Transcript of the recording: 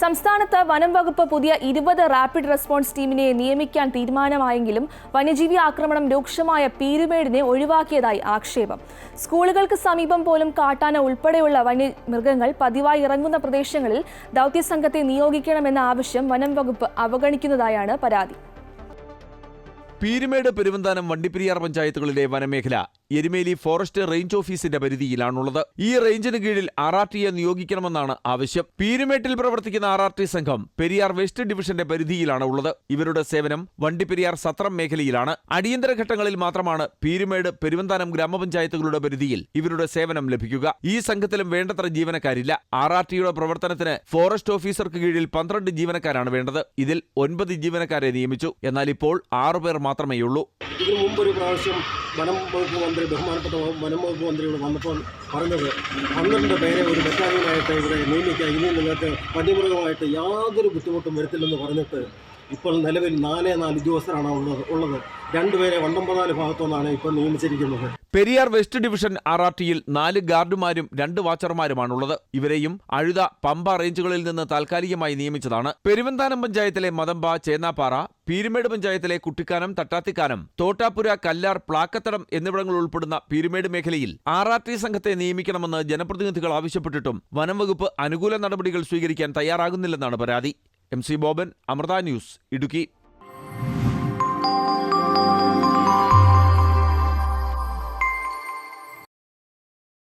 സംസ്ഥാനത്ത് വനം വകുപ്പ് പുതിയ ഇരുപത് റാപ്പിഡ് റെസ്പോൺസ് ടീമിനെ നിയമിക്കാൻ തീരുമാനമായെങ്കിലും വന്യജീവി ആക്രമണം രൂക്ഷമായ പീരുമേടിനെ ഒഴിവാക്കിയതായി ആക്ഷേപം. സ്കൂളുകൾക്ക് സമീപം പോലും കാട്ടാന ഉൾപ്പെടെയുള്ള വന്യമൃഗങ്ങൾ പതിവായി ഇറങ്ങുന്ന പ്രദേശങ്ങളിൽ ദൗത്യസംഘത്തെ നിയോഗിക്കണമെന്ന ആവശ്യം വനം വകുപ്പ് അവഗണിക്കുന്നതായാണ് പരാതി. പീരുമേട് പെരുവന്താനം വണ്ടിപ്പെരിയാർ പഞ്ചായത്തുകളിലെ വനമേഖല എരുമേലി ഫോറസ്റ്റ് റേഞ്ച് ഓഫീസിന്റെ പരിധിയിലാണുള്ളത്. ഈ റേഞ്ചിന് കീഴിൽ ആർ ആർ നിയോഗിക്കണമെന്നാണ് ആവശ്യം. പീരുമേട്ടിൽ പ്രവർത്തിക്കുന്ന ആർ ആർ ടി സംഘം പെരിയാർ വെസ്റ്റ് ഡിവിഷന്റെ പരിധിയിലാണ് ഉള്ളത് ഇവരുടെ സേവനം വണ്ടിപ്പെരിയാർ സത്രം മേഖലയിലാണ്. അടിയന്തര ഘട്ടങ്ങളിൽ മാത്രമാണ് പീരുമേട് പെരുവന്താനം ഗ്രാമപഞ്ചായത്തുകളുടെ പരിധിയിൽ ഇവരുടെ സേവനം ലഭിക്കുക. ഈ സംഘത്തിലും വേണ്ടത്ര ജീവനക്കാരില്ല. ആർ ആർ ടിയുടെ പ്രവർത്തനത്തിന് ഫോറസ്റ്റ് ഓഫീസർക്ക് കീഴിൽ പന്ത്രണ്ട് ജീവനക്കാരാണ് വേണ്ടത്. ഇതിൽ ഒൻപത് ജീവനക്കാരെ നിയമിച്ചു. എന്നാൽ ഇപ്പോൾ ആറുപേർ മാത്രമേയുള്ളൂ. ഇതിനു മുമ്പ് ഒരു പ്രാവശ്യം വനം വകുപ്പ് മന്ത്രി ബഹുമാനപ്പെട്ട വനം വകുപ്പ് മന്ത്രി ഇവിടെ വന്നപ്പോൾ പറഞ്ഞത് പന്ത്രണ്ട് പേരെ ഒരു ബറ്റാലിയനായിട്ട് ഇവിടെ നിയമിക്കുക ഇനി നിങ്ങൾക്ക് വന്യമൃഗമായിട്ട് യാതൊരു ബുദ്ധിമുട്ടും വരത്തില്ലെന്ന് പറഞ്ഞിട്ട് ഇപ്പോൾ നിലവിൽ നാല് നാല് ഉദ്യോഗസ്ഥരാണ് ഉള്ളത് ഉള്ളത്. രണ്ടുപേരെ വണ്ടമ്പനാല് ഭാഗത്തുനിന്നാണ് ഇപ്പോൾ നിയമിച്ചിരിക്കുന്നത്. Periyar west division R R ടിയിൽ നാല് ഗാർഡുമാരും രണ്ട് വാച്ചർമാരുമാണുള്ളത്. ഇവരെയും അഴുത പമ്പ റേഞ്ചുകളിൽ നിന്ന് താൽക്കാലികമായി നിയമിച്ചതാണ്. പെരുവന്താനം പഞ്ചായത്തിലെ മതമ്പ ചേന്നാപ്പാറ പീരുമേട് പഞ്ചായത്തിലെ കുട്ടിക്കാനം തട്ടാത്തിക്കാനം തോട്ടാപ്പുര കല്ലാർ പ്ലാക്കത്തടം എന്നിവിടങ്ങൾ ഉൾപ്പെടുന്ന പീരുമേട് മേഖലയിൽ ആർ ആർ ടി സംഘത്തെ നിയമിക്കണമെന്ന് ജനപ്രതിനിധികൾ ആവശ്യപ്പെട്ടിട്ടും വനം വകുപ്പ് അനുകൂല നടപടികൾ സ്വീകരിക്കാൻ തയ്യാറാകുന്നില്ലെന്നാണ് പരാതി. M C Boban Amrita news Idukki.